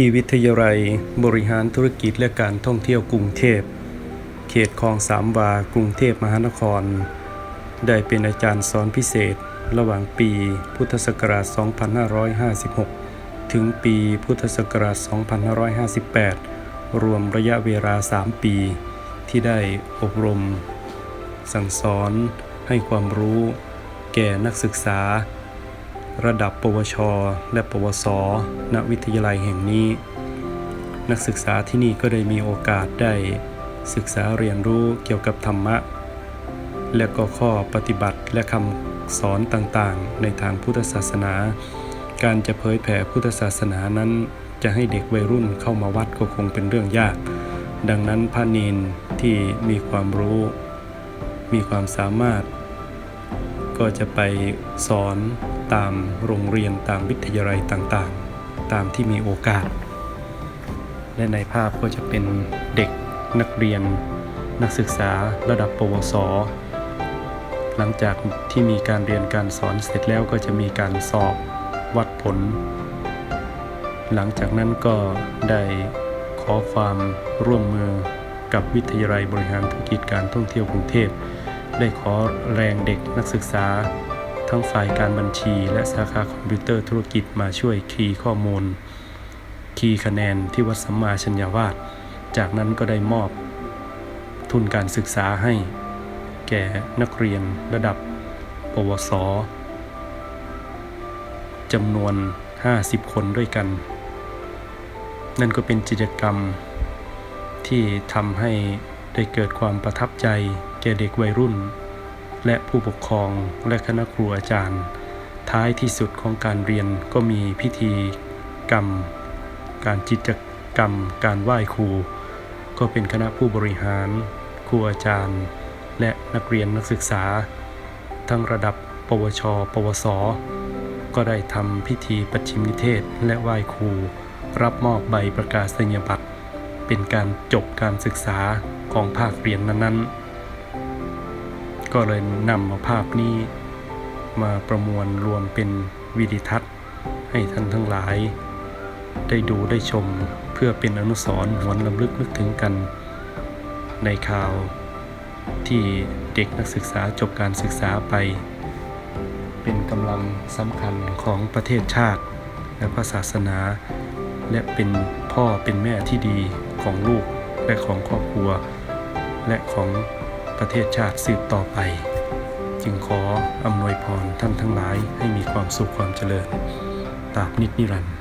ที่วิทยาลัยบริหารธุรกิจและการท่องเที่ยวกรุงเทพ เขตคลองสามวากรุงเทพมหานคร ได้เป็นอาจารย์สอนพิเศษ ระหว่างปีพุทธศักราช 2556 ถึงปีพุทธศักราช 2558 รวมระยะเวลา 3 ปี ที่ได้อบรม สั่งสอนให้ความรู้ แก่นักศึกษา ระดับปวช และปวส ณ วิทยาลัยแห่งนี้ นักศึกษาที่นี่ก็ได้มีโอกาสได้ศึกษาเรียนรู้เกี่ยวกับธรรมะ และก็ข้อปฏิบัติและคำสอนต่างๆ ในทางพุทธศาสนา การจะเผยแผ่พุทธศาสนานั้น จะให้เด็กวัยรุ่นเข้ามาวัดก็คงเป็นเรื่องยาก ดังนั้นพระเนนที่มีความรู้ มีความสามารถ ก็จะไปสอน ตามโรงเรียนตามวิทยาลัยต่างๆ ตามที่มีโอกาส และในภาพก็จะเป็นเด็กนักเรียน นักศึกษาระดับปวส หลังจากที่มีการเรียนการสอนเสร็จแล้วก็จะมีการสอบวัดผล หลังจากนั้นก็ได้ขอความร่วมมือกับวิทยาลัยบริหารธุรกิจการท่องเที่ยวกรุงเทพ ได้ขอแรงเด็กนักศึกษา ทั้งฝ่ายการบัญชี และสาขาคอมพิวเตอร์ธุรกิจมาช่วยคีย์ข้อมูล คีย์คะแนนที่วัดสัมมาชัญญาวาสจากนั้นก็ได้มอบ ทุนการศึกษาให้ แก่นักเรียนระดับ ปวสจำนวน 50 คนด้วยกัน นั่นก็เป็นกิจกรรมที่ทำให้ได้เกิดความประทับใจแก่เด็กวัยรุ่น และผู้ปกครองและคณะครูอาจารย์ ท้ายที่สุดของการเรียนก็มีพิธีกรรม การจิตกรรม การไหว้ครู ก็เป็นคณะผู้บริหาร ครูอาจารย์ และนักเรียนนักศึกษา ทั้งระดับ ปวช ปวส ก็ได้ทำพิธีปัจฉิมนิเทศและไหว้ครู รับมอบใบประกาศนียบัตร เป็นการจบการศึกษาของภาคเรียนนั้นๆ ก็เลยนำมาภาพนี้มาประมวลรวมเป็นวิดิทัศน์ให้ท่านทั้งหลาย ได้ดูได้ชมเพื่อเป็นอนุสรณ์หวนลำลึกนึกถึงกัน ในข่าวที่เด็กนักศึกษาจบการศึกษาไป เป็นกำลังสำคัญของประเทศชาติ และพระศาสนา และเป็นพ่อเป็นแม่ที่ดีของลูกและของครอบครัว และของ ประเทศชาติสืบต่อไป จึงขออำนวยพรท่านทั้งหลายให้มีความสุขความเจริญตราบนิจนิรันดร์